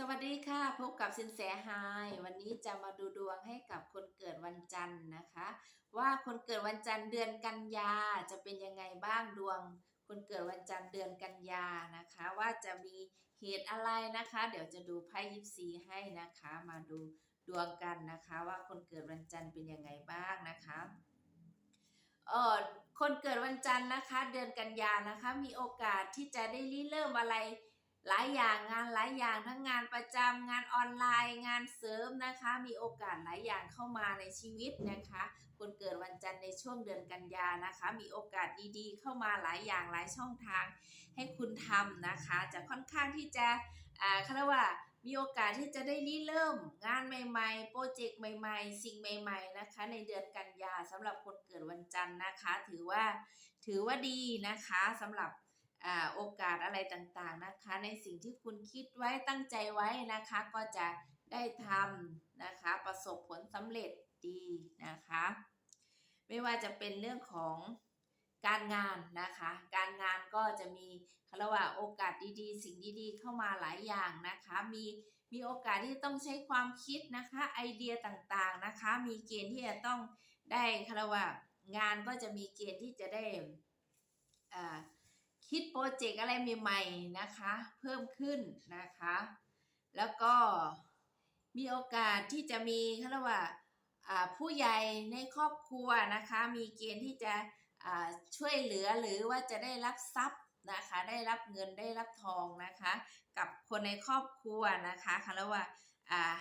สวัสดีค่ะ พบกับสินแสไฮวันนี้จะมาดูดวงให้กับคนเกิดวันจันทร์นะคะ ว่าคนเกิดวันจันทร์เดือนกันยาจะเป็นยังไงบ้างดวง คนเกิดวันจันทร์เดือนกันยานะคะ ว่าจะมีเหตุอะไรนะคะ เดี๋ยวจะดูไพ่ยิปซีให้นะคะ มาดูดวงกันนะคะ ว่าคนเกิดวันจันทร์เป็นยังไงบ้างนะคะเออคนเกิดวันจันทร์นะคะ เดือนกันยานะคะ มีโอกาสที่จะได้ริเริ่มอะไร หลายอย่างงานหลายอย่างทั้งงานประจำงานออนไลน์ งานเสริมนะคะ มีโอกาสหลายอย่างเข้ามาในชีวิตนะคะ คนเกิดวันจันทร์ในช่วงเดือนกันยานะคะ มีโอกาสดีๆ เข้ามาหลายอย่างหลายช่องทาง ให้คุณทำนะคะ จะค่อนข้างที่จะอ่าเขาเรียกว่ามีโอกาสที่จะได้ริเริ่มงานใหม่ๆ โปรเจกต์ใหม่ ๆ สิ่งใหม่ ๆนะคะ ในเดือนกันยาสำหรับคนเกิดวันจันทร์นะคะ ถือว่าถือว่าดีนะคะสำหรับ โอกาสอะไรต่างๆนะคะ ในสิ่งที่คุณคิดไว้ตั้งใจไว้นะคะ ก็จะได้ทำนะคะ ประสบผลสำเร็จดีนะคะ ไม่ว่าจะเป็นเรื่องของการงานนะคะ การงานก็จะมีเขารว่าโอกาสดีๆ สิ่งดีๆ เข้ามาหลายอย่างนะคะ มีมีโอกาสที่ต้องใช้ความคิดนะคะ ไอเดียต่างๆนะคะ มีเกณฑ์ที่จะต้องได้เขารว่างานก็จะมีเกณฑ์ที่จะได้อ่า คิดโปรเจกต์อะไรใหม่ๆนะคะ เพิ่มขึ้นนะคะ แล้วก็มีโอกาสที่จะมีเขาเรียกว่าผู้ใหญ่ในครอบครัวนะคะ มีเกณฑ์ที่จะช่วยเหลือหรือว่าจะได้รับทรัพย์นะคะ ได้รับเงินได้รับทองนะคะ กับคนในครอบครัวนะคะเขาเรียกว่า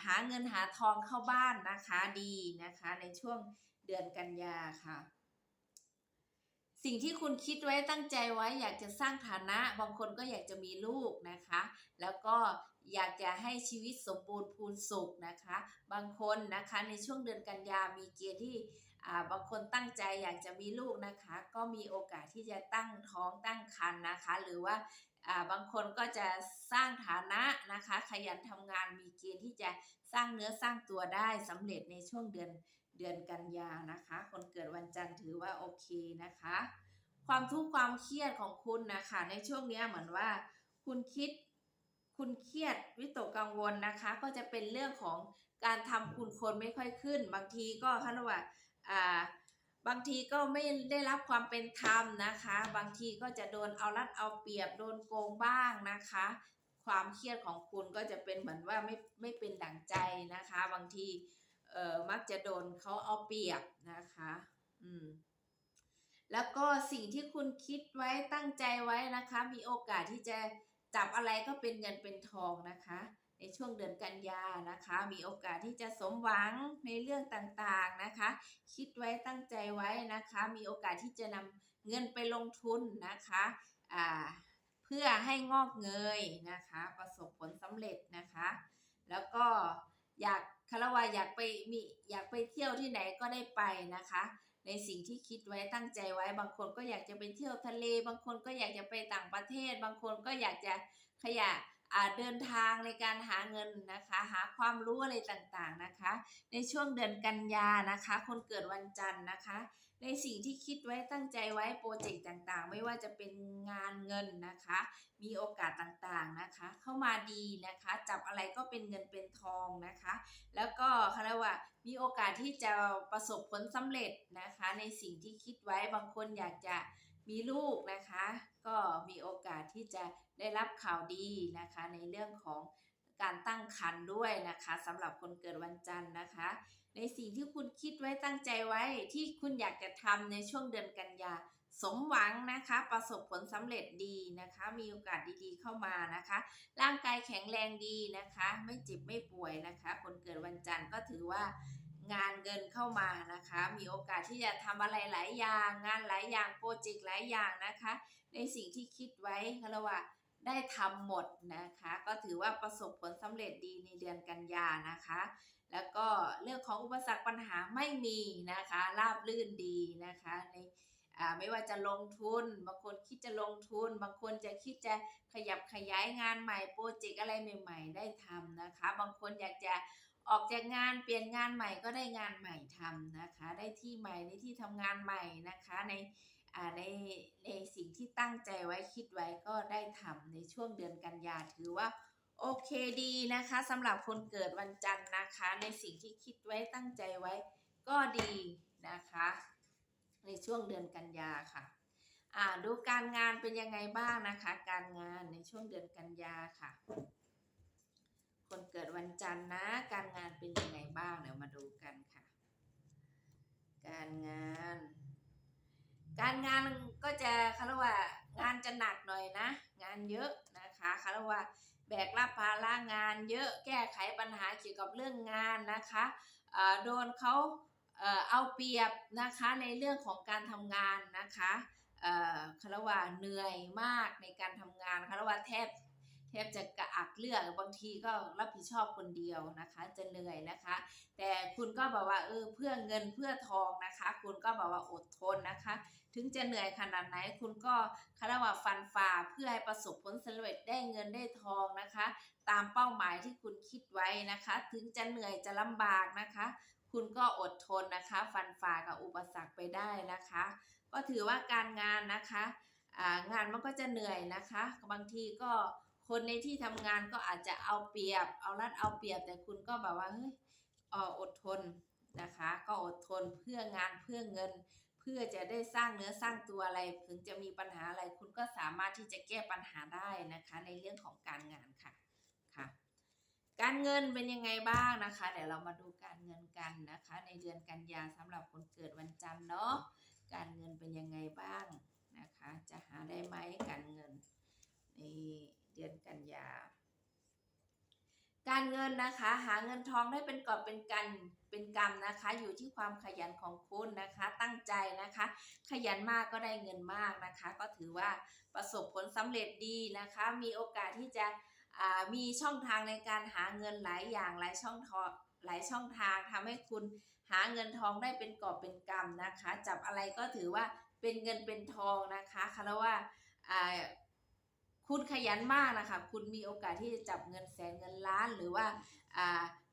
หาเงินหาทองเข้าบ้านนะคะดีนะคะในช่วงเดือนกันยาค่ะ สิ่งที่คุณคิดไว้ตั้งใจไว้อยากจะสร้างฐานะ บางคนก็อยากจะมีลูกนะคะ แล้วก็อยากจะให้ชีวิตสมบูรณ์พูนสุขนะคะ บางคนนะคะในช่วงเดือนกันยามีเกณฑ์ที่อ่าบางคนตั้งใจอยากจะมีลูกนะคะ ก็มีโอกาสที่จะตั้งท้องตั้งครรภ์นะคะ หรือว่าอ่าบางคนก็จะสร้างฐานะนะคะ ขยันทำงานมีเกณฑ์ที่จะสร้างเนื้อสร้างตัวได้สำเร็จในช่วงเดือน เดือนกันยานะคะ คนเกิดวันจันทร์ถือว่าโอเคนะคะ ความทุกข์ความเครียดของคุณนะคะในช่วงนี้เหมือนว่า คุณคิดคุณเครียดวิตกกังวลนะคะ ก็จะเป็นเรื่องของการทำคุณคนไม่ค่อยขึ้น บางทีก็คันว่าอ่าบางทีก็ไม่ได้รับความเป็นธรรมนะคะ บางทีก็จะโดนเอารัดเอาเปรียบโดนโกงบ้างนะคะ ความเครียดของคุณก็จะเป็นเหมือนว่าไม่ไม่เป็นดั่งใจนะคะ บางที ออมักจะโดนเขาเอาเปรียบนะคะ อืม แล้วก็สิ่งที่คุณคิดไว้ตั้งใจไว้นะคะ มีโอกาสที่จะจับอะไรก็เป็นเงินเป็นทองนะคะ ในช่วงเดือนกันยานะคะ มีโอกาสที่จะสมหวังในเรื่องต่างๆนะคะ คิดไว้ตั้งใจไว้นะคะ มีโอกาสที่จะนำเงินไปลงทุนนะคะอ่าเพื่อให้งอกเงยนะคะ ประสบผลสำเร็จนะคะ แล้วก็อยาก คารวาอยากไปมีอยากไปเที่ยวที่ไหนก็ได้ไปนะคะ ในสิ่งที่คิดไว้ตั้งใจไว้ บางคนก็อยากจะไปเที่ยวทะเล บางคนก็อยากจะไปต่างประเทศ บางคนก็อยากจะขยะเดินทางในการหาเงินนะคะ หาความรู้อะไรต่างๆนะคะ ในช่วงเดือนกันยานะคะ คนเกิดวันจันทร์นะคะ ในสิ่งที่คิดไว้ตั้งใจไว้โปรเจกต์ต่างๆ ไม่ว่าจะเป็นงานเงินนะคะ มีโอกาสต่างๆนะคะ เข้ามาดีนะคะ จับอะไรก็เป็นเงินเป็นทองนะคะ แล้วก็เขาเรียกว่ามีโอกาสที่จะประสบผลสำเร็จนะคะ ในสิ่งที่คิดไว้บางคนอยากจะมีลูกนะคะ ก็มีโอกาสที่จะได้รับข่าวดีนะคะ ในเรื่องของการตั้งครรภ์ด้วยนะคะสำหรับคนเกิดวันจันทร์นะคะ ในสิ่งที่คุณคิดไว้ตั้งใจไว้ที่คุณอยากจะทำในช่วงเดือนกันยา สมหวังนะคะ ประสบผลสำเร็จดีนะคะ มีโอกาสดีๆเข้ามานะคะ ร่างกายแข็งแรงดีนะคะ ไม่เจ็บไม่ป่วยนะคะ คนเกิดวันจันทร์ก็ถือว่างานเงินเข้ามานะคะ มีโอกาสที่จะทำอะไรหลายอย่าง งานหลายอย่างโปรเจกต์หลายอย่างนะคะ ในสิ่งที่คิดไว้เขาเรียกว่าได้ทำหมดนะคะ ก็ถือว่าประสบผลสำเร็จดีในเดือนกันยานะคะ แล้วก็เรื่องของอุปสรรคปัญหาไม่มีนะคะราบรื่นดีนะคะในอ่าไม่ว่าจะลงทุน บางคนคิดจะลงทุน บางคนจะคิดจะขยับขยายงานใหม่โปรเจกต์อะไรใหม่ ๆ ได้ทำนะคะ บางคนอยากจะออกจากงานเปลี่ยนงานใหม่ก็ได้งานใหม่ทำนะคะ ได้ที่ใหม่ในที่ทำงานใหม่นะคะในอ่าในในสิ่งที่ตั้งใจไว้คิดไว้ก็ได้ทำในช่วงเดือนกันยาถือว่า โอเคดีนะคะสำหรับคนเกิดวันจันทร์นะคะ ในสิ่งที่คิดไว้ตั้งใจไว้ก็ดีนะคะ ในช่วงเดือนกันยาค่ะอ่าดูการงานเป็นยังไงบ้างนะคะ การงานในช่วงเดือนกันยาค่ะ คนเกิดวันจันทร์นะ การงานเป็นยังไงบ้างเดี๋ยวมาดูกันค่ะ การงาน การงานก็จะเขารว่างานจะหนักหน่อยนะ งานเยอะนะคะเขารว่า แบกรับภาระงาน เยอะแก้ไขปัญหาเกี่ยวกับเรื่องงานนะคะโดนเขาเอาเปรียบนะคะในเรื่องของการทำงานนะคะคารว่าเหนื่อยมากในการทำงานคารว่าแทบ บจะกระอักเลือดบางทีก็รับผิดชอบคนเดียวนะคะ จะเหนื่อยนะคะ แต่คุณก็แบบว่าเออเพื่อเงินเพื่อทองนะคะ คุณก็แบบว่าอดทนนะคะ ถึงจะเหนื่อยขนาดไหน คุณก็คารว่าฟันฝ่าเพื่อให้ประสบผลสำเร็จได้เงินได้ทองนะคะ ตามเป้าหมายที่คุณคิดไว้นะคะ ถึงจะเหนื่อยจะลำบากนะคะ คุณก็อดทนนะคะ ฟันฝ่ากับอุปสรรคไปได้นะคะ ก็ถือว่าการงานนะคะอ่างานมันก็จะเหนื่อยนะคะ บางทีก็ คนในที่ทำงานก็อาจจะเอาเปรียบ เอารัดเอาเปรียบ แต่คุณก็แบบว่าเฮ้ยอดทนนะคะ ก็อดทนเพื่องานเพื่อเงิน เพื่อจะได้สร้างเนื้อสร้างตัวอะไร ถึงจะมีปัญหาอะไร คุณก็สามารถที่จะแก้ปัญหาได้นะคะ ในเรื่องของการงานค่ะค่ะ การเงินเป็นยังไงบ้างนะคะ เดี๋ยวเรามาดูการเงินกันนะคะ ในเดือนกันยาสำหรับคนเกิดวันจันทร์เนาะการเงินเป็นยังไงบ้างนะคะ จะหาได้ไหมการเงินนเดือนกันยา การ เงินนะคะ หาเงินทองได้เป็นกอบเป็นกันเป็นกรรมนะคะ อยู่ที่ความขยันของคุณนะคะ ตั้งใจนะคะ ขยันมากก็ได้เงินมากนะคะ ก็ถือว่าประสบผลสำเร็จดีนะคะ มีโอกาสที่จะมีช่องทางในการหาเงินหลายอย่างหลายช่องทางหลายช่องทางทำให้คุณหาเงินทองได้เป็นกอบเป็นกำนะคะ จับอะไรก็ถือว่าเป็นเงินเป็นทองนะคะคารว่า คุณขยันมากนะคะ คุณมีโอกาสที่จะจับเงินแสนเงินล้านหรือว่า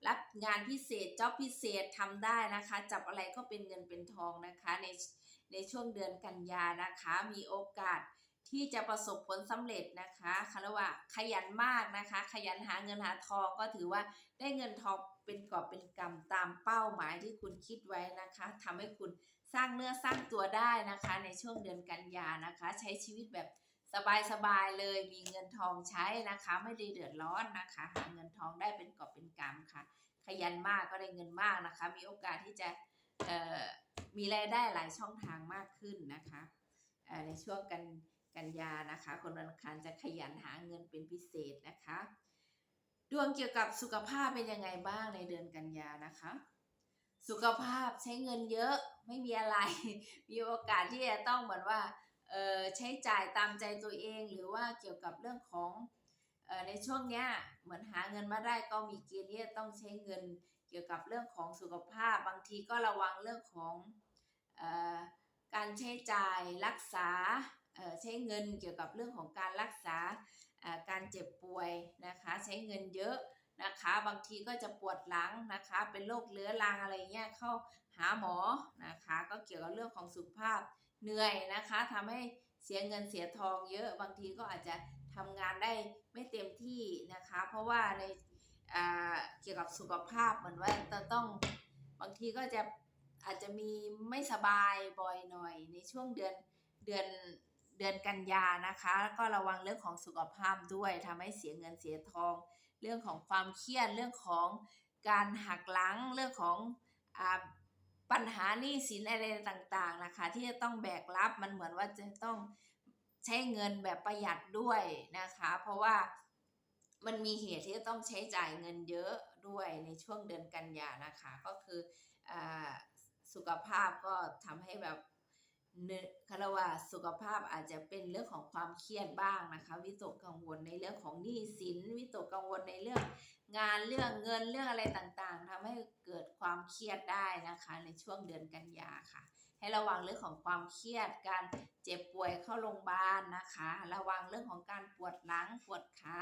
รับงานพิเศษจ็อบพิเศษทำได้นะคะ จับอะไรก็เป็นเงินเป็นทองนะคะในในช่วงเดือนกันยานะคะ มีโอกาสที่จะประสบผลสำเร็จนะคะคารว่าขยันมากนะคะ ขยันหาเงินหาทองก็ถือว่าได้เงินทองเป็นกอบเป็นกำตามเป้าหมายที่คุณคิดไว้นะคะทำให้คุณสร้างเนื้อสร้างตัวได้นะคะ ในช่วงเดือนกันยานะคะ ใช้ชีวิตแบบ สบายๆเลยมีเงินทองใช้นะคะ ไม่ได้เดือดร้อนนะคะ หาเงินทองได้เป็นกอบเป็นกำค่ะ ขยันมากก็ได้เงินมากนะคะ มีโอกาสที่จะมีรายได้หลายช่องทางมากขึ้นนะคะในช่วงกันกันยานะคะ คนวันอังคารจะขยันหาเงินเป็นพิเศษนะคะ ดวงเกี่ยวกับสุขภาพเป็นยังไงบ้างในเดือนกันยานะคะ สุขภาพใช้เงินเยอะไม่มีอะไร มีโอกาสที่จะต้องเหมือนว่า ใช้จ่ายตามใจตัวเอง หรือว่าเกี่ยวกับเรื่องของออในช่วงเนี้ยเหมือนหาเงินมาได้ก็มีเกณฑ์ที่จะต้องใช้เงินเกี่ยวกับเรื่องของสุขภาพ บางทีก็ระวังเรื่องของออการใช้จ่ายรักษาใช้เงินเกี่ยวกับเรื่องของการรักษาการเจ็บป่วยนะคะใช้เงินเยอะนะคะบางทีก็จะปวดหลังนะคะเป็นโรคเรื้อรังอะไรเงี้ยเข้าหาหมอนะคะก็เกี่ยวกับเรื่องของสุขภาพ เหนื่อยนะคะทำให้เสียเงินเสียทองเยอะบางทีก็อาจจะทำงานได้ไม่เต็มที่นะคะ เพราะว่าในอ่าเกี่ยวกับสุขภาพเหมือนว่าจะต้องบางทีก็จะอาจจะมีไม่สบายบ่อยหน่อย ในช่วงเดือนเดือนเดือนกันยานะคะ ก็ระวังเรื่องของสุขภาพด้วยทำให้เสียเงินเสียทอง เรื่องของความเครียดเรื่องของการหักหลังเรื่องของอ ปัญหาหนี้สินอะไรต่างๆนะคะ ที่จะต้องแบกรับมันเหมือนว่าจะต้องใช้เงินแบบประหยัดด้วยนะคะ เพราะว่ามันมีเหตุที่จะต้องใช้จ่ายเงินเยอะด้วยในช่วงเดือนกันยานะคะ ก็คืออสุขภาพก็ทำให้แบบคารว่าสุขภาพอาจจะเป็นเรื่องของความเครียดบ้างนะคะ วิตกกังวลในเรื่องของหนี้สิน วิตกกังวลในเรื่อง งานเรื่องเงินเรื่องอะไรต่างๆทำให้เกิดความเครียดได้นะคะในช่วงเดือนกันยาค่ะ ให้ระวังเรื่องของความเครียด การเจ็บป่วยเข้าโรงพยาบาลนะคะ ระวังเรื่องของการปวดหลังปวดขา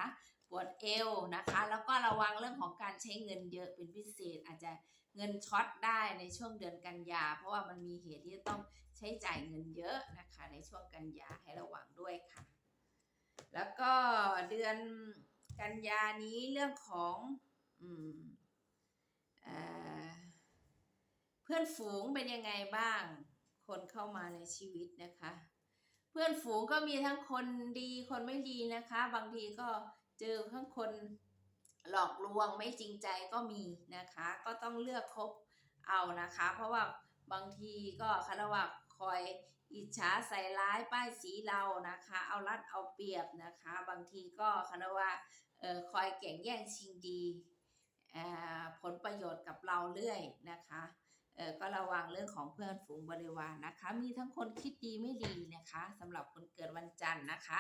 ปวดเอวนะคะ แล้วก็ระวังเรื่องของการใช้เงินเยอะเป็นพิเศษ อาจจะเงินช็อตได้ในช่วงเดือนกันยา เพราะว่ามันมีเหตุที่จะต้องใช้จ่ายเงินเยอะนะคะ ในช่วงกันยาให้ระวังด้วยค่ะ แล้วก็เดือน กันยานี้เรื่องของอืมเอเพื่อนฝูงเป็นยังไงบ้าง คนเข้ามาในชีวิตนะคะ เพื่อนฝูงก็มีทั้งคนดีคนไม่ดีนะคะ บางทีก็เจอทั้งคนหลอกลวงไม่จริงใจก็มีนะคะ ก็ต้องเลือกคบเอานะคะ เพราะว่าบางทีก็คารวะคอย อิจฉาใส่ร้ายป้ายสีเรานะคะ เอารัดเอาเปรียบนะคะ บางทีก็คณะว่าอ่อคอยแก่งแย่งชิงดีออผลประโยชน์กับเราเรื่อยนะคะก็ระวังเรื่องของเพื่อนฝูงบริวารนะคะ มีทั้งคนคิดดีไม่ดีนะคะสำหรับคนเกิดวันจันทร์นะคะ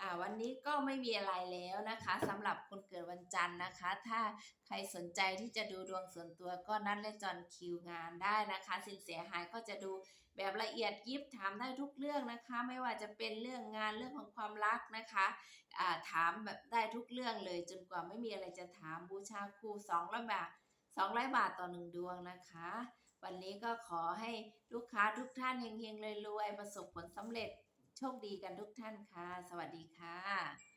อ่าวันนี้ก็ไม่มีอะไรแล้วนะคะสำหรับคนเกิดวันจันทร์นะคะ ถ้าใครสนใจที่จะดูดวงส่วนตัวก็นัดและจอนคิวงานได้นะคะ สินเสียหายก็จะดูแบบละเอียดยิบถามได้ทุกเรื่องนะคะ ไม่ว่าจะเป็นเรื่องงานเรื่องของความรักนะคะอ่าถามแบบได้ทุกเรื่องเลย จนกว่าไม่มีอะไรจะถามบูชาครูสองร้อยบาทสองร้อยบาทต่อหนึ่งดวงนะคะ วันนี้ก็ขอให้ลูกค้าทุกท่านเฮงๆรวยๆประสบผลสำเร็จ โชคดีกันทุกท่านค่ะ สวัสดีค่ะ